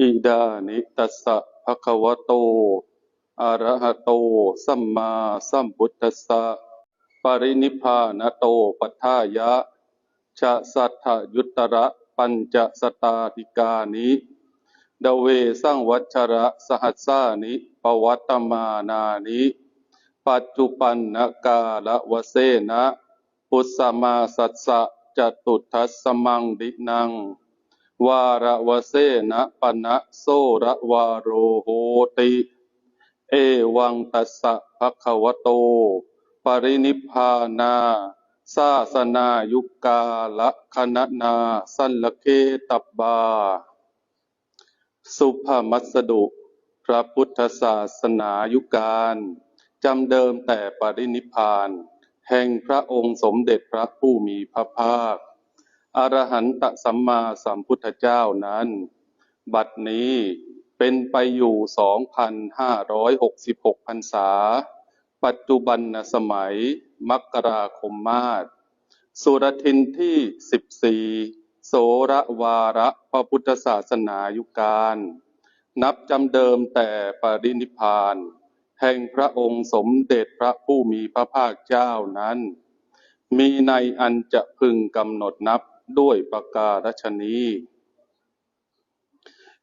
อิดานิตัสสะภะคะวะโต อะระหะโต สัมมาสัมพุทธัสสะ ปรินิพพานโตปัฏฐายะ ชะสัทธยุตระปัญจสตาติกานิดเวสังวัชระสหัสสานิปวัตตมานานิ ปัจจุปันนกาละวเสนะ พุทธมาสัสสะจตุทัสสมังดินัง วาระวะเสนะปะนะโสระวาโรโหติ เอวังตัสสะภะคะวะโต ปรินิพพานาสาสนายุกาละคณนาสัลลเคตบบา สุภมัสดุ พระพุทธศาสนายุการจำเดิมแต่ปรินิพาน แห่งพระองค์สมเด็จพระผู้มีพระภาค อรหันตสัมมาสัมพุทธเจ้านั้น บัดนี้เป็นไปอยู่ 2,566พรรษา ปัจจุบันสมัย มกราคมมาศสุรทินที่ 14 โสระวาระพระพุทธศาสนายุการ นับจำเดิมแต่ปรินิพพาน แห่งพระองค์สมเด็จพระผู้มีพระภาคเจ้านั้น มีในอันจะพึงกำหนดนับ ด้วยประการฉนี้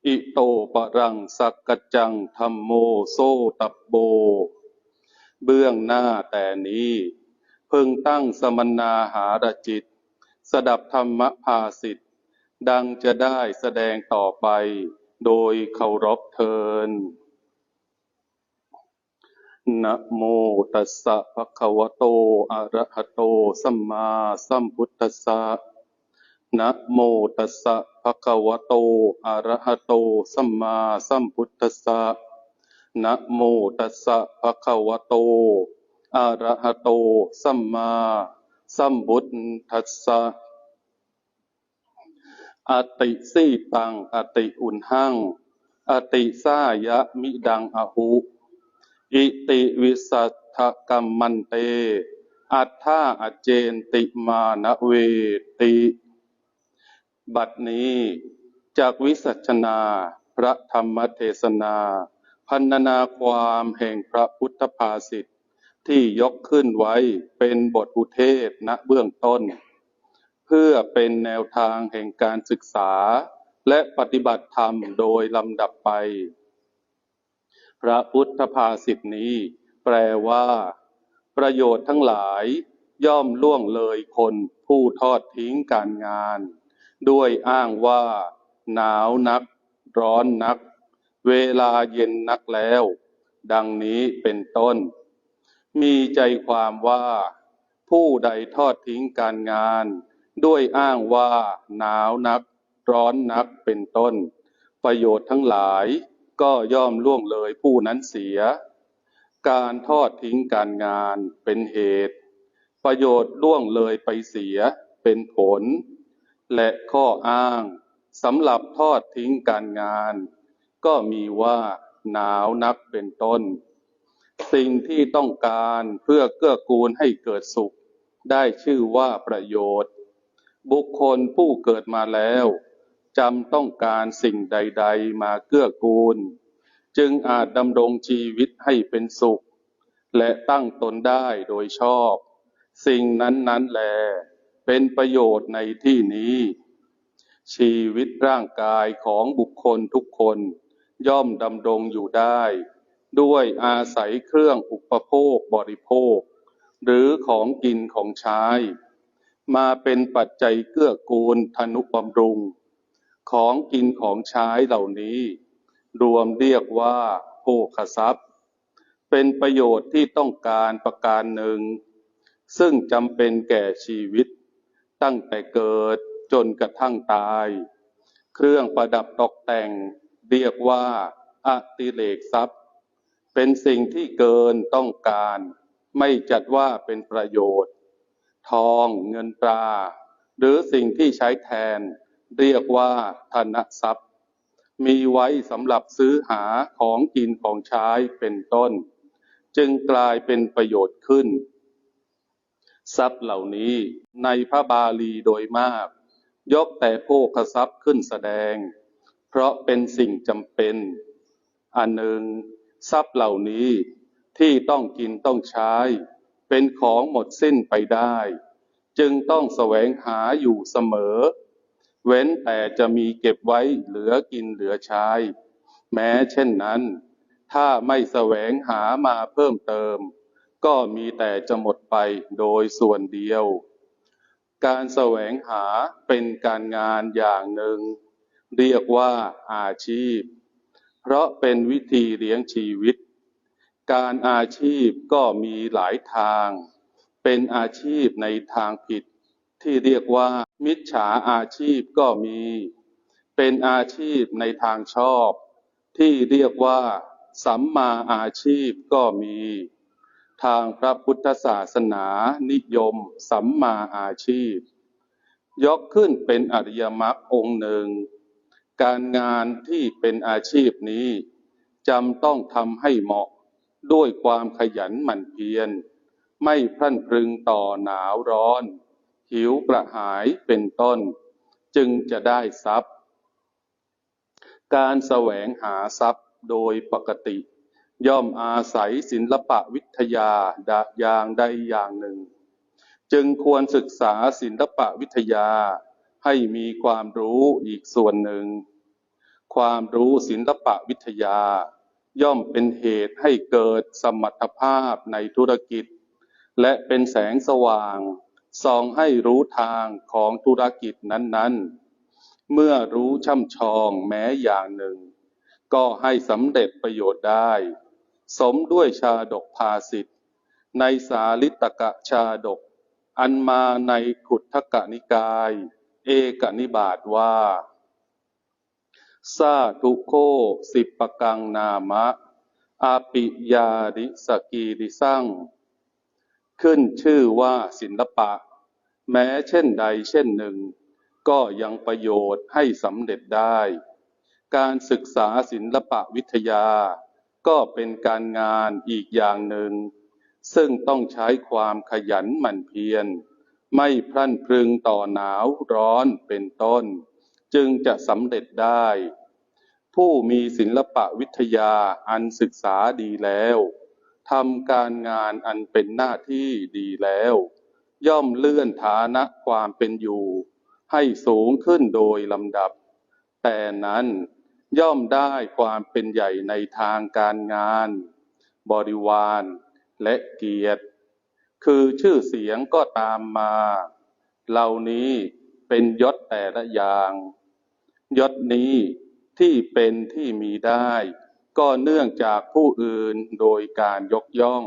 อิโตปรังสักกจจังธรรมโมโซตับโบ เบื้องหน้าแต่นี้ พึงตั้งสมนาหารจิต สดับธรรมภาสิทธิ์ดังจะได้แสดงต่อไปโดยเคารพเทินนะโมตัสสะภะคะวะโต อะระหะโต สัมมาสัมพุทธัสสะ นะโมตัสสะภะคะวะโต อะระหะโต สัมมาสัมพุทธัสสะนะโมตัสสะภะคะวะโต อะระหะโต สัมมาสัมพุทธัสสะอติสีตัง อติอุนหัง อติสายะมิดังอหุอิติวิสัทธกัมมันเต อัฏฐาอเจนติมานะเวติ บัดนี้จากวิสัชนาพระธรรมเทศนา พันนาความแห่งพระพุทธภาษิตที่ยกขึ้นไว้เป็นบทอุเทศณเบื้องต้น เพื่อเป็นแนวทางแห่งการศึกษา และปฏิบัติธรรมโดยลำดับไป พระพุทธภาษิตนี้ แปลว่า ประโยชน์ทั้งหลายย่อมล่วงเลยคนผู้ทอดทิ้งการงาน ด้วยอ้างว่า หนาวนัก ร้อนนัก เวลาเย็นนักแล้ว ดังนี้เป็นต้น มีใจความว่า ผู้ใดทอดทิ้งการงาน ด้วยอ้างว่า หนาวนัก ร้อนนักเป็นต้น ประโยชน์ทั้งหลายก็ย่อมล่วงเลยผู้นั้นเสีย การทอดทิ้งการงานเป็นเหตุ ประโยชน์ล่วงเลยไปเสียเป็นผล และข้ออ้างสำหรับทอดทิ้งการงาน ก็มีว่าหนาวนักเป็นต้น สิ่งที่ต้องการเพื่อเกื้อกูลให้เกิดสุข ได้ชื่อว่าประโยชน์ บุคคลผู้เกิดมาแล้วจำต้องการสิ่งใด ๆ มาเกื้อกูล จึงอาจดำรงชีวิตให้เป็นสุข และตั้งตนได้โดยชอบ สิ่งนั้นๆแล เป็นประโยชน์ในที่นี้ ชีวิตร่างกายของบุคคลทุกคนย่อมดำรงอยู่ได้ ด้วยอาศัยเครื่องอุปโภคบริโภค หรือของกินของใช้ มาเป็นปัจจัยเกื้อกูลธนุบำรุง ของกินของใช้เหล่านี้ รวมเรียกว่าโภคทรัพย์ เป็นประโยชน์ที่ต้องการประการหนึ่ง ซึ่งจำเป็นแก่ชีวิต ตั้งแต่เกิดจนกระทั่งตาย เครื่องประดับตกแต่งเรียกว่าอติเลกทรัพย์ เป็นสิ่งที่เกินต้องการ ไม่จัดว่าเป็นประโยชน์ ทองเงินตรา หรือสิ่งที่ใช้แทน เรียกว่าธนทรัพย์ มีไว้สำหรับซื้อหาของกินของใช้เป็นต้น จึงกลายเป็นประโยชน์ขึ้น ทรัพย์เหล่านี้ในพระบาลีโดยมาก ยกแต่โภคทรัพย์ขึ้นแสดง เพราะเป็นสิ่งจำเป็น อันหนึ่งทรัพย์เหล่านี้ที่ต้องกินต้องใช้ เป็นของหมดสิ้นไปได้ จึงต้องแสวงหาอยู่เสมอ เว้นแต่จะมีเก็บไว้เหลือกินเหลือใช้ แม้เช่นนั้น ถ้าไม่แสวงหามาเพิ่มเติม ก็มีแต่จะหมดไปโดยส่วนเดียว การแสวงหาเป็นการงานอย่างหนึ่ง เรียกว่าอาชีพ เพราะเป็นวิธีเลี้ยงชีวิต การอาชีพก็มีหลายทาง เป็นอาชีพในทางผิด ที่เรียกว่า มิจฉาอาชีพก็มี เป็นอาชีพในทางชอบ ที่เรียกว่า สัมมาอาชีพก็มี ทางพระพุทธศาสนานิยม สัมมาอาชีพ ยกขึ้นเป็นอริยมรรคองค์หนึ่ง การงานที่เป็นอาชีพนี้จำต้องทำให้เหมาะด้วยความขยันหมั่นเพียร ไม่พรั่นพรึงต่อหนาวร้อน หิวกระหายเป็นต้น จึงจะได้ทรัพย์ การแสวงหาทรัพย์โดยปกติ ย่อมอาศัยศิลปะวิทยาดะอย่างใดอย่างหนึ่ง จึงควรศึกษาศิลปะวิทยาให้มีความรู้อีกส่วนหนึ่ง ความรู้ศิลปะวิทยา ย่อมเป็นเหตุให้เกิดสมรรถภาพในธุรกิจ และเป็นแสงสว่างส่องให้รู้ทางของธุรกิจนั้นๆ เมื่อรู้ช่ำชองแม้อย่างหนึ่ง ก็ให้สำเร็จประโยชน์ได้ สมด้วยชาดกภาสิทธ์ในสาลิตกะชาดก อันมาในขุททกนิกาย เอกนิบาตว่า ซาทุโคสิปกังนามะ อาปิยาริสกีริสั่ง ขึ้นชื่อว่าศิลปะ แม้เช่นใดเช่นหนึ่ง ก็ยังประโยชน์ให้สำเร็จได้ การศึกษาศิลปะวิทยา ก็เป็นการงานอีกอย่างหนึ่ง ซึ่งต้องใช้ความขยันหมั่นเพียร ไม่พรั่นพรึงต่อหนาวร้อนเป็นต้น จึงจะสำเร็จได้ ผู้มีศิลปะวิทยาอันศึกษาดีแล้วทำการงานอันเป็นหน้าที่ดีแล้ว ย่อมเลื่อนฐานะความเป็นอยู่ ให้สูงขึ้นโดยลำดับ แต่นั้น ย่อมได้ความเป็นใหญ่ในทางการงาน บริวารและเกียรติ คือชื่อเสียงก็ตามมา เหล่านี้เป็นยศแต่ละอย่าง ยศนี้ที่เป็นที่มีได้ ก็เนื่องจากผู้อื่นโดยการยกย่อง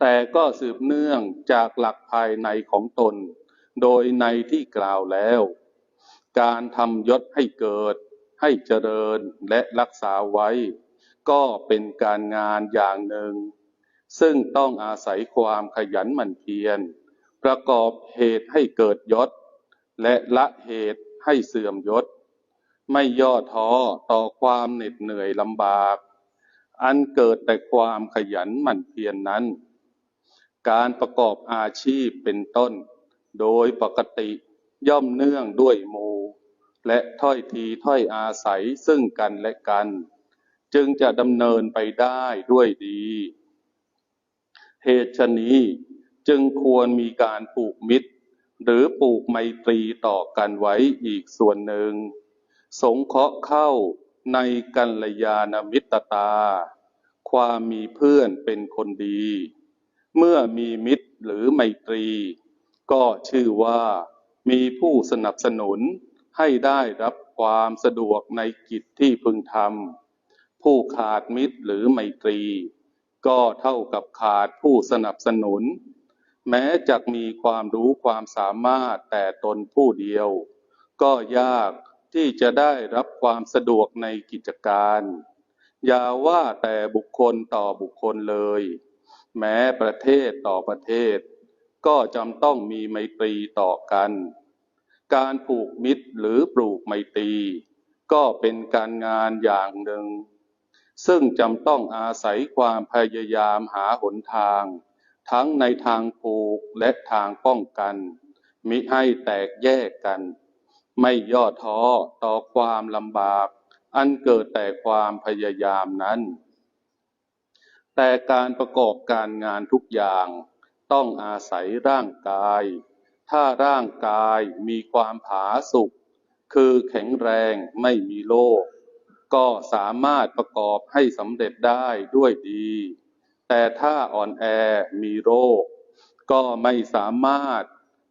แต่ก็สืบเนื่องจากหลักภายในของตน โดยในที่กล่าวแล้ว การทำยศให้เกิด ให้เจริญและรักษาไว้ ก็เป็นการงานอย่างหนึ่ง ซึ่งต้องอาศัยความขยันหมั่นเพียร ประกอบเหตุให้เกิดยศ และละเหตุให้เสื่อมยศ ไม่ย่อท้อต่อความเหน็ดเหนื่อยลำบาก อันเกิดแต่ความขยันหมั่นเพียรนนั้น การประกอบอาชีพเป็นต้น โดยปกติย่อมเนื่องด้วยหมู่ และถ้อยทีถ้อยอาศัยซึ่งกันและกัน จึงจะดำเนินไปได้ด้วยดี เหตุฉนี้จึงควรมีการปลูกมิตร หรือปลูกไมตรีต่อกันไว้อีกส่วนหนึ่ง สงเคราะห์เข้าในกัลยาณมิตรตา ความมีเพื่อนเป็นคนดี เมื่อมีมิตรหรือไมตรี ก็ชื่อว่ามีผู้สนับสนุน ให้ได้รับความสะดวกในกิจที่พึงทำผู้ขาดมิตรหรือไมตรี ก็เท่ากับขาดผู้สนับสนุน แม้จะมีความรู้ความสามารถแต่ตนผู้เดียว ก็ยากที่จะได้รับความสะดวกในกิจการ อย่าว่าแต่บุคคลต่อบุคคลเลย แม้ประเทศต่อประเทศ ก็จำต้องมีไมตรีต่อกัน การผูกมิตรหรือปลูกไมตรี ก็เป็นการงานอย่างหนึ่ง ซึ่งจำต้องอาศัยความพยายามหาหนทาง ทั้งในทางผูกและทางป้องกัน มิให้แตกแยกกัน ไม่ย่อท้อต่อความลำบาก อันเกิดแต่ความพยายามนั้น แต่การประกอบการงานทุกอย่าง ต้องอาศัยร่างกาย ถ้าร่างกายมีความผาสุกคือแข็งแรงไม่มีโรคก็สามารถประกอบให้สำเร็จได้ด้วยดี แต่ถ้าอ่อนแอมีโรค ก็ไม่สามารถ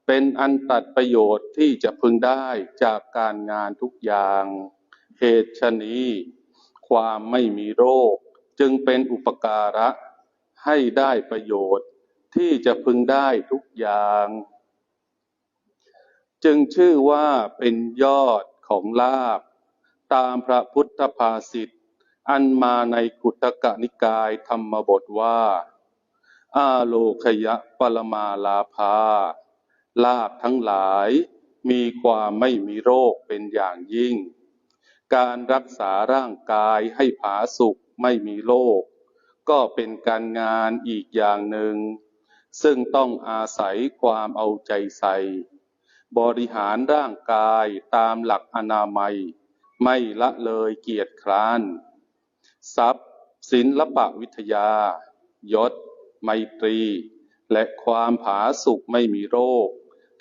เป็นอันตัดประโยชน์ที่จะพึงได้จากการงานทุกอย่าง เหตุชนี้ความไม่มีโรค จึงเป็นอุปการะให้ได้ประโยชน์ที่จะพึงได้ทุกอย่าง จึงชื่อว่าเป็นยอดของลาภตามพระพุทธภาษิตอันมาในกุตกนิกายธรรมบทว่า อาโลคยะปรมาลาภา ลาภทั้งหลายมีความไม่มีโรคเป็นอย่างยิ่ง การรักษาร่างกายให้ผาสุกไม่มีโรคก็เป็นการงานอีกอย่างหนึ่ง ซึ่งต้องอาศัยความเอาใจใส่ บริหารร่างกายตามหลักอนามัย ไม่ละเลยเกียรติคร้าน ทรัพย์ศิลปวิทยา ยศ ไมตรี และความผาสุกไม่มีโรค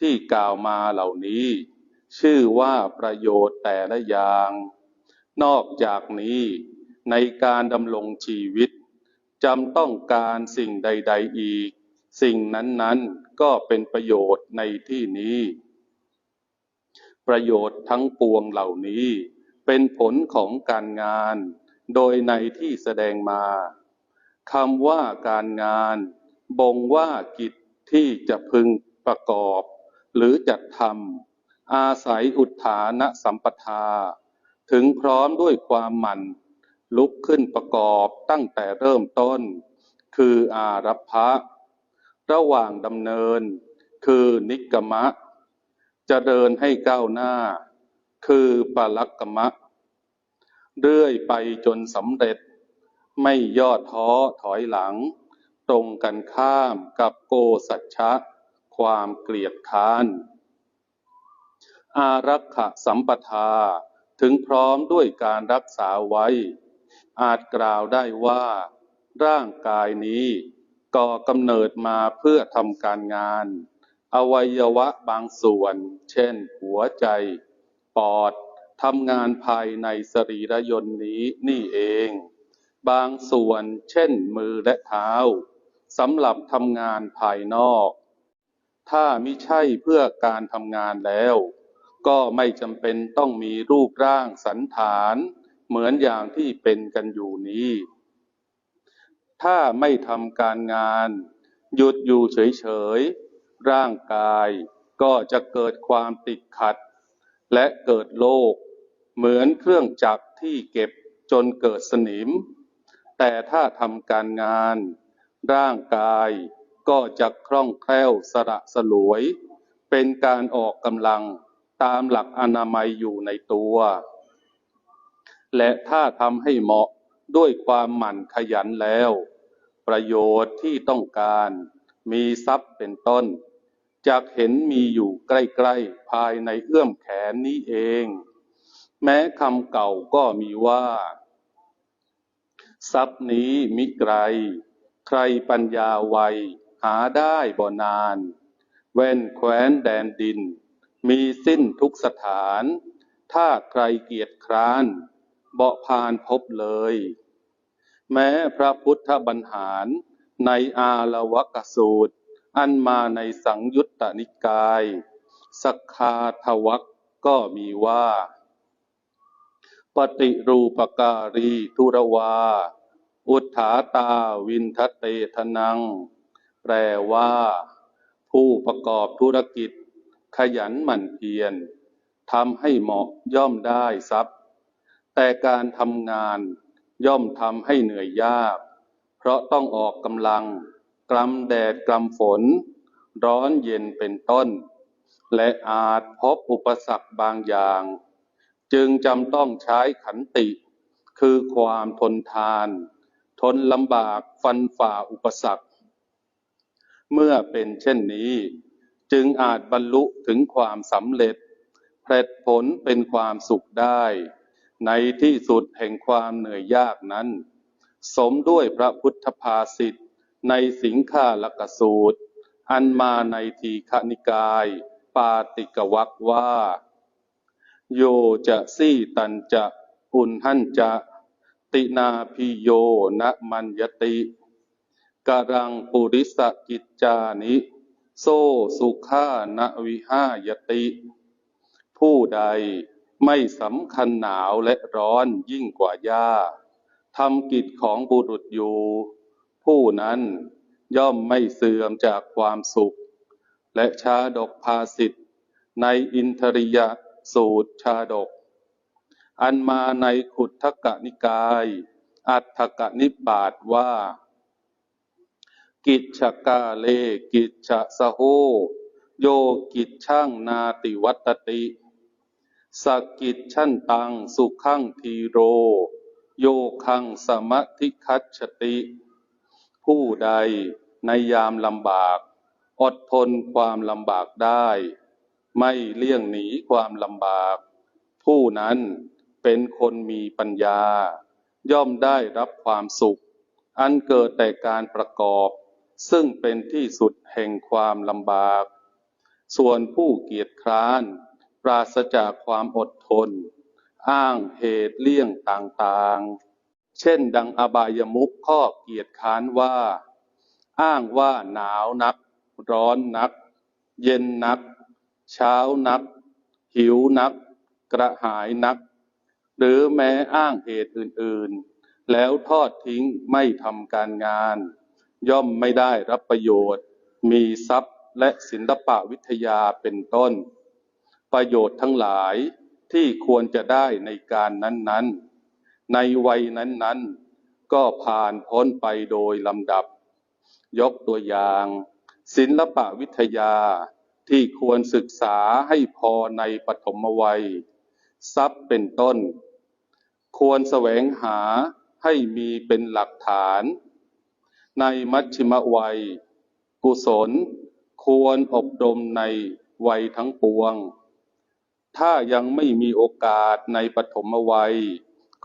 ที่กล่าวมาเหล่านี้ ชื่อว่าประโยชน์แต่ละอย่าง นอกจากนี้ในการดำรงชีวิตจำต้องการสิ่งใด ๆ อีก สิ่งนั้น ๆ ก็เป็นประโยชน์ในที่นี้ ประโยชน์ทั้งปวงเหล่านี้ เป็นผลของการงาน โดยในที่แสดงมาคำว่าการงาน บ่งว่ากิจที่จะพึงประกอบ หรือจัดทำอาศัยอุทานสัมปทา ถึงพร้อมด้วยความหมั่น ลุกขึ้นประกอบตั้งแต่เริ่มต้น คืออารัพพะ ระหว่างดำเนิน คือนิกกมะ จะเดินให้ก้าวหน้า คือปลักกมะ เรื่อยไปจนสำเร็จ ไม่ย่อท้อถอยหลัง ตรงกันข้ามกับโกสัจฉะความเกลียดค้าน อารักขสัมปทาถึงพร้อมด้วยการรักษาไว้ อาจกล่าวได้ว่า ร่างกายนี้ก่อกำเนิดมาเพื่อทำการงาน อวัยวะบางส่วน เช่น หัวใจ ปอดทำงานภายในสรีระยนต์นี้นี่เอง บางส่วนเช่นมือและเท้าสำหรับทำงานภายนอก ถ้ามิใช่เพื่อการทำงานแล้ว ก็ไม่จำเป็นต้องมีรูปร่างสันฐาน เหมือนอย่างที่เป็นกันอยู่นี้ ถ้าไม่ทำการงาน หยุดอยู่เฉย ร่างกายก็จะเกิดความติดขัด และเกิดโรคเหมือนเครื่องจักรที่เก็บจนเกิดสนิม แต่ถ้าทำการงาน ร่างกายก็จะคล่องแคล่วสระสลวย เป็นการออกกำลังตามหลักอนามัยอยู่ในตัว และถ้าทำให้เหมาะด้วยความหมั่นขยันแล้ว ประโยชน์ที่ต้องการมีทรัพย์เป็นต้น จากเห็นมีอยู่ใกล้ๆ ภายในเอื้อมแขนนี้เอง แม้คำเก่าก็มีว่า ทรัพย์นี้มิไกล ใครปัญญาไวหาได้บ่นานแว่นแคว้นแดนดิน มีสิ้นทุกสถาน ถ้าใครเกียจคร้าน เบาะพานพบเลย แม้พระพุทธบรรหารในอาลวกสูตร อันมาในสังยุตตนิกาย สักคาทวักก็มีว่า ปฏิรูปการีทุรวา อุทธาตาวินทเตทนัง แปลว่า ผู้ประกอบธุรกิจ ขยันหมั่นเพียรทำให้เหมาะย่อมได้ทรัพย์ แต่การทำงานย่อมทำให้เหนื่อยยาก เพราะต้องออกกำลัง กลำแดดกลำฝน ร้อนเย็นเป็นต้น และอาจพบอุปสรรคบางอย่าง จึงจำต้องใช้ขันติ คือความทนทาน ทนลำบากฟันฝ่าอุปสรรค เมื่อเป็นเช่นนี้ จึงอาจบรรลุถึงความสำเร็จเพลิดผลเป็นความสุขได้ ในที่สุดแห่งความเหนื่อยยากนั้น สมด้วยพระพุทธภาษิต ในสิงคาลกสูตร อันมาในทีฆนิกาย ปาติกวักว่า โยจะซี่ตันจะอุนหันจะตินาพิโยนะมัญยติกรังปุริสกิจจานิ โซสุขานะวิหายติ ผู้ใดไม่สำคัญหนาวและร้อนยิ่งกว่าหญ้าทำกิจของบุรุษอยู่ ผู้นั้นย่อมไม่เสื่อมจากความสุข และชาดกภาสิทธ์ในอินทริยสูตรชาดก อันมาในขุททกนิกาย อัฏฐกนิบาตว่า กิจชกาเลกิจชะสโหโยกิจช่างนาติวัตติสกิจชั่นตังสุขังทีโร โยคังสมธิคัตติ ผู้ใดในยามลำบาก อดทนความลำบากได้ ไม่เลี่ยงหนีความลำบาก ผู้นั้นเป็นคนมีปัญญา ย่อมได้รับความสุข อันเกิดแต่การประกอบ ซึ่งเป็นที่สุดแห่งความลำบาก ส่วนผู้เกียจคร้าน ปราศจากความอดทน อ้างเหตุเลี่ยงต่างๆ เช่น ดังอบายมุขข้อเกียจค้านว่า อ้างว่าหนาวนัก ร้อนนัก เย็นนัก เช้านัก หิวนัก กระหายนัก หรือแม้อ้างเหตุอื่นๆ แล้วทอดทิ้งไม่ทำการงาน ย่อมไม่ได้รับประโยชน์ มีทรัพย์และศิลปะวิทยาเป็นต้น ประโยชน์ทั้งหลายที่ควรจะได้ในการนั้นๆ ในวัยนั้นๆ ก็ผ่านพ้นไปโดยลำดับ ยกตัวอย่าง ศิลปะวิทยาที่ควรศึกษาให้พอในปฐมวัย ทรัพย์เป็นต้น ควรแสวงหาให้มีเป็นหลักฐาน ในมัชชิมวัย กุศล ควรอบรมในวัยทั้งปวง ถ้ายังไม่มีโอกาสในปฐมวัย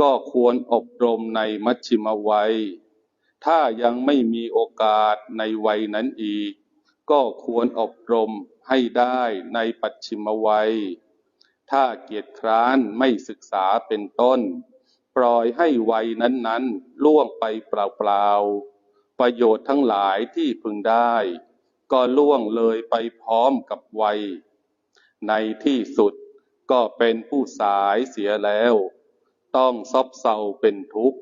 ก็ควรอบรมในมัชชิมวัย ถ้ายังไม่มีโอกาสในวัยนั้นอีก ก็ควรอบรมให้ได้ในปัจฉิมวัย ถ้าเกียรติคร้านไม่ศึกษาเป็นต้น ปล่อยให้วัยนั้นๆ ล่วงไปเปล่าๆ ประโยชน์ทั้งหลายที่พึงได้ ก็ล่วงเลยไปพร้อมกับวัย ในที่สุดก็เป็นผู้สายเสียแล้ว ต้องซบเซาเป็นทุกข์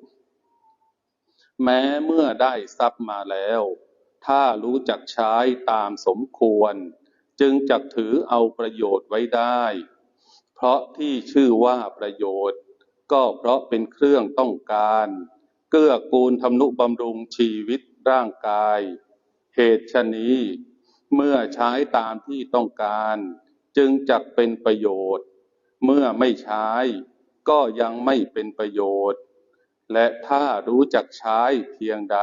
แม้เมื่อได้ทรัพย์มาแล้ว ถ้ารู้จักใช้ตามสมควร จึงจักถือเอาประโยชน์ไว้ได้ เพราะที่ชื่อว่าประโยชน์ ก็เพราะเป็นเครื่องต้องการ เกื้อกูลทำนุบำรุงชีวิตร่างกาย เหตุชนี้เมื่อใช้ตามที่ต้องการ จึงจักเป็นประโยชน์ เมื่อไม่ใช้ ก็ยังไม่เป็นประโยชน์ และถ้ารู้จักใช้เพียงใด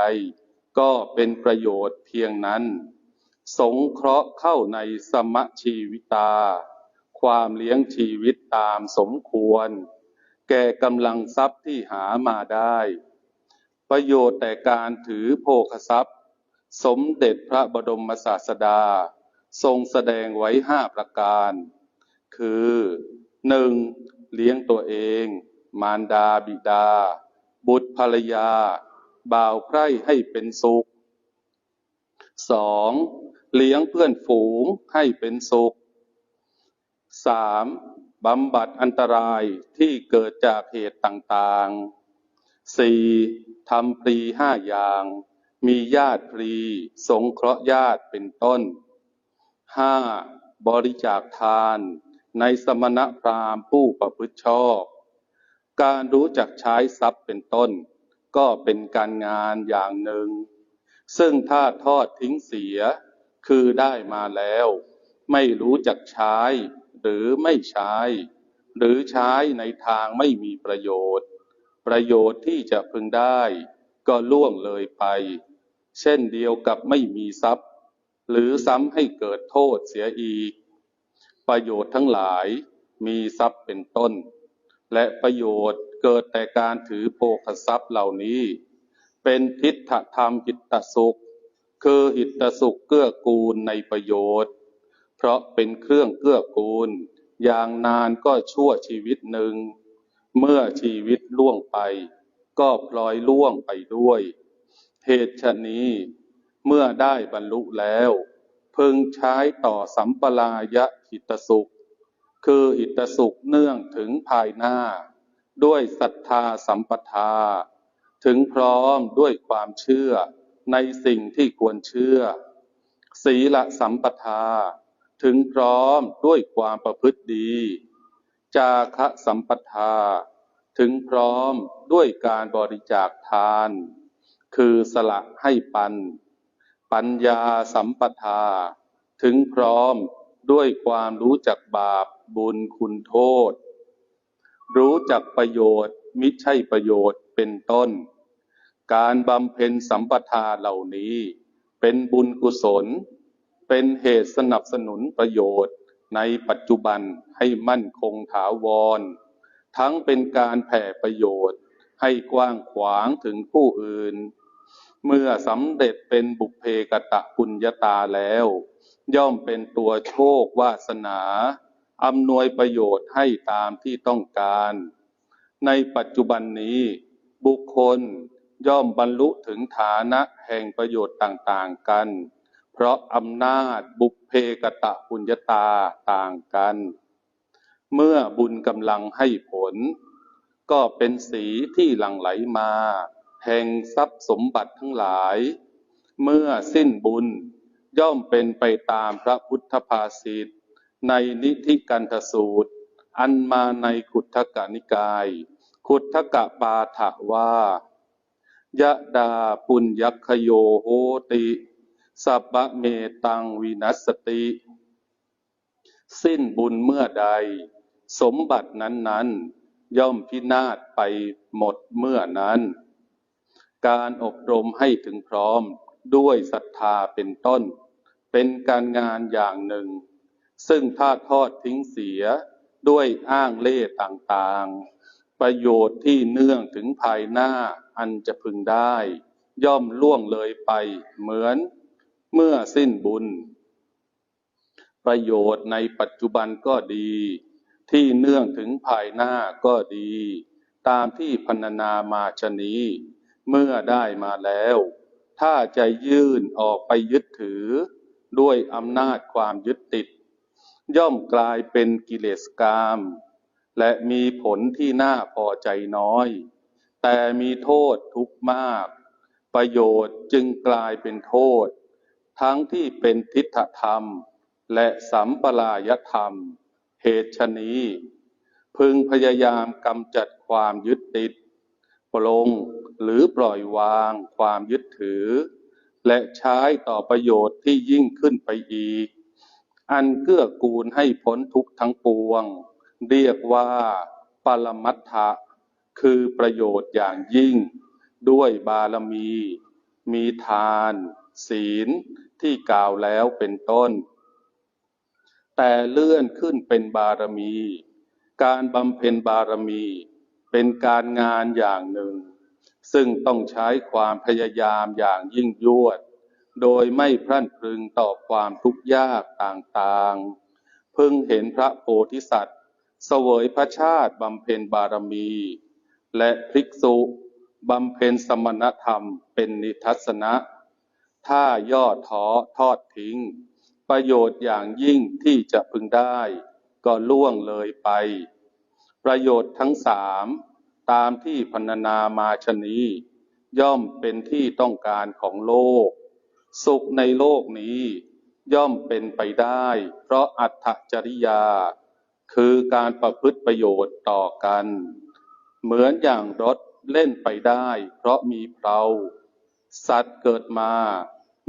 ก็เป็นประโยชน์เพียงนั้น สงเคราะห์เข้าในสมชีวิตา ความเลี้ยงชีวิตตามสมควร แก่กำลังทรัพย์ที่หามาได้ ประโยชน์แต่การถือโภคทรัพย์ สมเด็จพระบรมศาสดา ทรงแสดงไว้ห้าประการ คือ หนึ่งเลี้ยงตัวเอง มารดาบิดา บุตรภรรยา บ่าวใคร่ให้เป็นสุขสองเลี้ยงเพื่อนฝูงให้เป็นสุขสามบำบัดอันตรายที่เกิดจากเหตุต่างๆสี่ทำปรีห้าอย่าง มีญาติพรีสงเคราะห์ญาติเป็นต้นห้าบริจาคทาน ในสมณพราหมณ์ผู้ประพฤติชอบ การรู้จักใช้ทรัพย์เป็นต้น ก็เป็นการงานอย่างหนึ่ง ซึ่งถ้าทอดทิ้งเสีย คือได้มาแล้ว ไม่รู้จักใช้ หรือไม่ใช้ หรือใช้ในทางไม่มีประโยชน์ ประโยชน์ที่จะพึงได้ ก็ล่วงเลยไป เช่นเดียวกับไม่มีทรัพย์ หรือซ้ำให้เกิดโทษเสียอีก ประโยชน์ทั้งหลายมีทรัพย์เป็นต้น และประโยชน์เกิดแต่การถือโภคทรัพย์เหล่านี้ เป็นทิฏฐธรรมหิตตสุข คือหิตตสุขเกื้อกูลในประโยชน์ เพราะเป็นเครื่องเกื้อกูล อย่างนานก็ชั่วชีวิตหนึ่ง เมื่อชีวิตล่วงไป ก็พลอยล่วงไปด้วย เหตุฉะนี้เมื่อได้บรรลุแล้ว พึงใช้ต่อสัมปรายะหิตสุข คือหิตสุขเนื่องถึงภายหน้า ด้วยศรัทธาสัมปทา ถึงพร้อมด้วยความเชื่อในสิ่งที่ควรเชื่อ ศีลสัมปทา ถึงพร้อมด้วยความประพฤติดี จาคะสัมปทา ถึงพร้อมด้วยการบริจาคทาน คือสละให้ปัน ปัญญาสัมปทา ถึงพร้อมด้วยความรู้จักบาปบุญคุณโทษ รู้จักประโยชน์มิใช่ประโยชน์เป็นต้น การบำเพ็ญสัมปทาเหล่านี้ เป็นบุญกุศล เป็นเหตุสนับสนุนประโยชน์ในปัจจุบันให้มั่นคงถาวร ทั้งเป็นการแผ่ประโยชน์ให้กว้างขวางถึงผู้อื่น เมื่อสำเร็จเป็นบุพเพกตะปุญญาตาแล้ว ย่อมเป็นตัวโชควาสนาอำนวยประโยชน์ให้ตามที่ต้องการ ในปัจจุบันนี้ บุคคลย่อมบรรลุถึงฐานะแห่งประโยชน์ต่างๆกัน เพราะอำนาจบุพเพกตะปุญญาตาต่างกัน เมื่อบุญกำลังให้ผล ก็เป็นสีที่หลั่งไหลมา แห่งทรัพย์สมบัติทั้งหลาย เมื่อสิ้นบุญย่อมเป็นไปตามพระพุทธภาษิตในนิธิกันทสูตร อันมาในขุททกานิกาย ขุททกะปาถะว่ายะดาปุญญคโยโหติสัพพะเมตังวินัสสติ สิ้นบุญเมื่อใด สมบัตินั้นๆ ย่อมพินาศไปหมดเมื่อนั้น การอบรมให้ถึงพร้อมด้วยศรัทธาเป็นต้น เป็นการงานอย่างหนึ่ง ซึ่งถ้าทอดทิ้งเสียด้วยอ้างเล่ต่างๆ ประโยชน์ที่เนื่องถึงภายหน้าอันจะพึงได้ ย่อมล่วงเลยไปเหมือน เมื่อสิ้นบุญ ประโยชน์ในปัจจุบันก็ดี ที่เนื่องถึงภายหน้าก็ดี ตามที่พรรณนามาชะนี้ เมื่อได้มาแล้ว ถ้าจะยื่นออกไปยึดถือ ด้วยอำนาจความยึดติด ย่อมกลายเป็นกิเลสกาม และมีผลที่น่าพอใจน้อย แต่มีโทษทุกข์มาก ประโยชน์จึงกลายเป็นโทษ ทั้งที่เป็นทิฏฐธรรม และสัมปรายธรรม เหตุชนี้พึงพยายามกำจัดความยึดติดปลง หรือปล่อยวางความยึดถือ และใช้ต่อประโยชน์ที่ยิ่งขึ้นไปอีก อันเกื้อกูลให้พ้นทุกข์ทั้งปวง เรียกว่าปรมัตถะคือประโยชน์อย่างยิ่ง ด้วยบารมี มีทาน ศีลที่กล่าวแล้วเป็นต้น แต่เลื่อนขึ้นเป็นบารมี การบำเพ็ญบารมี เป็นการงานอย่างหนึ่ง ซึ่งต้องใช้ความพยายามอย่างยิ่งยวด โดยไม่พรั่นพรึงต่อความทุกข์ยากต่างๆพึงเห็นพระโพธิสัตว์ เสวยพระชาติบำเพ็ญบารมี และภิกษุบำเพ็ญสมณธรรมเป็นนิทัศนะ ถ้าย่อท้อทอดทิ้ง ประโยชน์อย่างยิ่งที่จะพึงได้ ก็ล่วงเลยไป ประโยชน์ทั้งสาม ตามที่พรรณนามาชะนีย่อมเป็นที่ต้องการของโลก สุขในโลกนี้ ย่อมเป็นไปได้ เพราะอัตถจริยา คือการประพฤติประโยชน์ต่อกัน เหมือนอย่างรถเล่นไปได้ เพราะมีเพลาสัตว์เกิดมา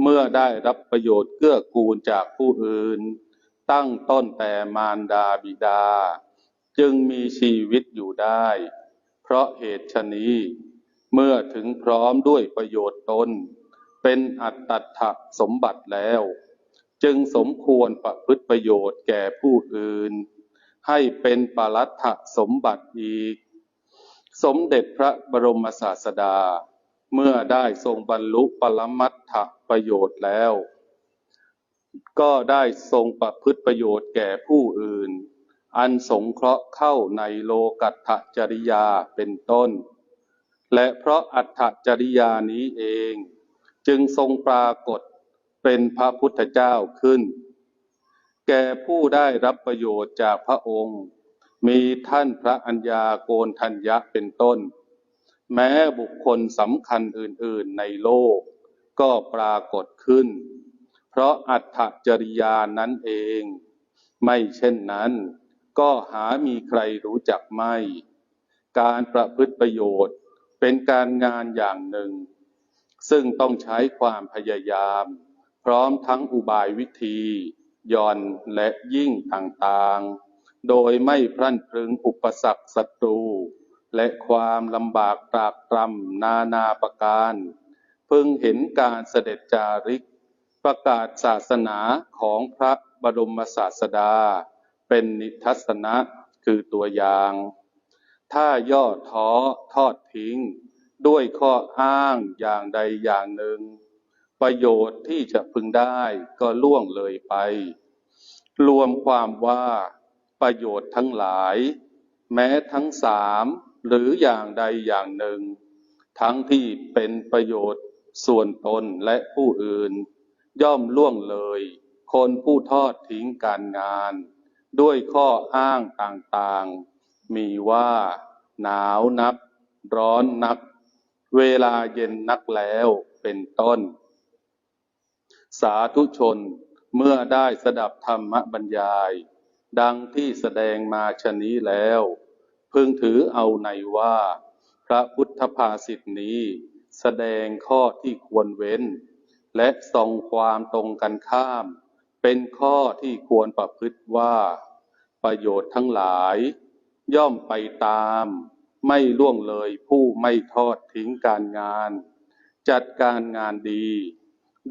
เมื่อได้รับประโยชน์เกื้อกูลจากผู้อื่น ตั้งต้นแต่มารดาบิดา จึงมีชีวิตอยู่ได้ ราะเหตุชนี้ เมื่อถึงพร้อมด้วยประโยชน์ตน เป็นอัตตถะสมบัติแล้ว จึงสมควรประพฤติประโยชน์แก่ผู้อื่น ให้เป็นปรัตถสมบัติอีก สมเด็จพระบรมศาสดา เมื่อได้ทรงบรรลุปรมัตถประโยชน์แล้ว ก็ได้ทรงประพฤติประโยชน์แก่ผู้อื่น อันสงเคราะห์เข้าในโลกัตถจริยาเป็นต้น และเพราะอัตถจริยานี้เอง จึงทรงปรากฏเป็นพระพุทธเจ้าขึ้น แก่ผู้ได้รับประโยชน์จากพระองค์ มีท่านพระอัญญาโกนทัญญะเป็นต้น แม้บุคคลสำคัญอื่นๆในโลก ก็ปรากฏขึ้น เพราะอัตถจริยานั้นเอง ไม่เช่นนั้น ก็หามีใครรู้จักไม่ การประพฤติประโยชน์ เป็นการงานอย่างหนึ่ง ซึ่งต้องใช้ความพยายาม พร้อมทั้งอุบายวิธีย่อนและยิ่งต่างๆ โดยไม่พลั้นพรึงอุปสรรคศัตรู และความลำบากตรากตรำนานาประการ พึงเห็นการเสด็จจาริก ประกาศศาสนาของพระบรมศาสดา เป็นนิทัศนะคือตัวอย่าง ถ้าย่อท้อทอดทิ้ง ด้วยข้ออ้างอย่างใดอย่างหนึ่ง ประโยชน์ที่จะพึงได้ก็ล่วงเลยไป รวมความว่าประโยชน์ทั้งหลาย แม้ทั้งสามหรืออย่างใดอย่างหนึ่ง ทั้งที่เป็นประโยชน์ส่วนตนและผู้อื่น ย่อมล่วงเลย คนผู้ทอดทิ้งการงาน ด้วยข้ออ้างต่างๆ มีว่าหนาวนัก ร้อนนัก เวลาเย็นนักแล้วเป็นต้น สาธุชนเมื่อได้สดับธรรมบรรยาย ดังที่แสดงมาชนี้แล้ว พึงถือเอาในว่า พระพุทธภาษิตนี้ แสดงข้อที่ควรเว้น และทรงความตรงกันข้าม เป็นข้อที่ควรประพฤติว่า ประโยชน์ทั้งหลาย ย่อมไปตาม ไม่ล่วงเลยผู้ไม่ทอดทิ้งการงาน จัดการงานดี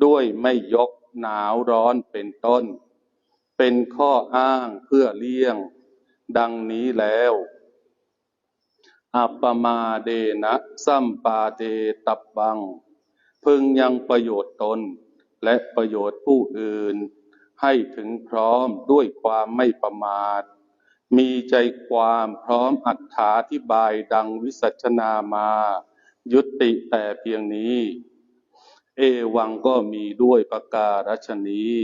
ด้วยไม่ยกหนาวร้อนเป็นต้น เป็นข้ออ้างเพื่อเลี่ยง ดังนี้แล้วอัปปมาเดนะสัมปาเดตับบัง พึงยังประโยชน์ตนและประโยชน์ผู้อื่น ให้ถึงพร้อมด้วยความไม่ประมาท มีใจความพร้อมอัถาธิบายดังวิสัชนามา ยุติแต่เพียงนี้ เอวังก็มีด้วยประการฉนี้